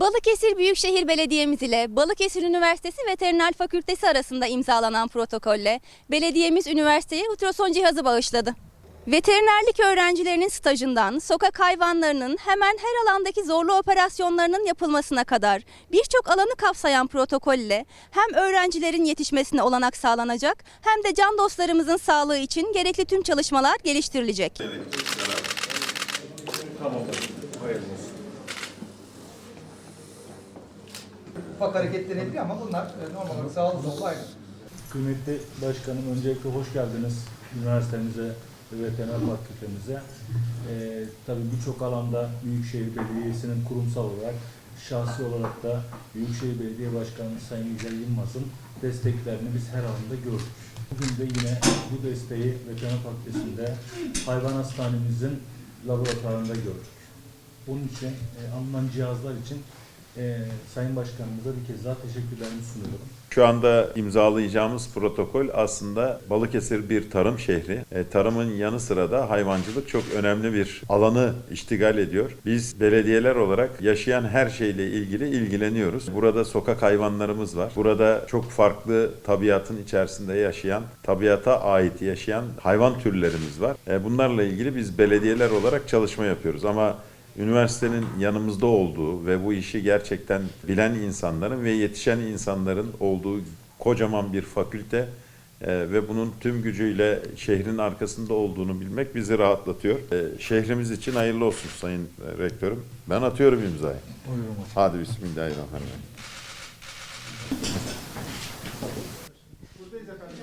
Balıkesir Büyükşehir Belediyemiz ile Balıkesir Üniversitesi Veteriner Fakültesi arasında imzalanan protokolle belediyemiz üniversiteye ultrason cihazı bağışladı. Veterinerlik öğrencilerinin stajından sokak hayvanlarının hemen her alandaki zorlu operasyonlarının yapılmasına kadar birçok alanı kapsayan protokolle hem öğrencilerin yetişmesine olanak sağlanacak hem de can dostlarımızın sağlığı için gerekli tüm çalışmalar geliştirilecek. Ufak hareketler ediyor ama bunlar e, normal olarak sağlı sollu aynı. Kıymetli başkanım öncelikle hoş geldiniz üniversitemize ve veteriner fakültemize. Ee, tabii birçok alanda Büyükşehir Belediyesi'nin kurumsal olarak şahsi olarak da Büyükşehir Belediye Başkanı Sayın Yücel Yılmaz'ın desteklerini biz her alanda gördük. Bugün de yine bu desteği veteriner fakültesinde hayvan hastanemizin laboratuvarında gördük. Bunun için e, alınan cihazlar için e, Sayın Başkanımıza bir kez daha teşekkürlerimi sunuyorum. Şu anda imzalayacağımız protokol aslında Balıkesir bir tarım şehri. E, tarımın yanı sıra da hayvancılık çok önemli bir alanı iştigal ediyor. Biz belediyeler olarak yaşayan her şeyle ilgili ilgileniyoruz. Burada sokak hayvanlarımız var. Burada çok farklı tabiatın içerisinde yaşayan, tabiata ait yaşayan hayvan türlerimiz var. E, bunlarla ilgili biz belediyeler olarak çalışma yapıyoruz ama üniversitenin yanımızda olduğu ve bu işi gerçekten bilen insanların ve yetişen insanların olduğu kocaman bir fakülte e, ve bunun tüm gücüyle şehrin arkasında olduğunu bilmek bizi rahatlatıyor. E, şehrimiz için hayırlı olsun Sayın e, Rektörüm. Ben atıyorum imzayı. Buyurun. Hadi Bismillahirrahmanirrahim. Buradayız efendim.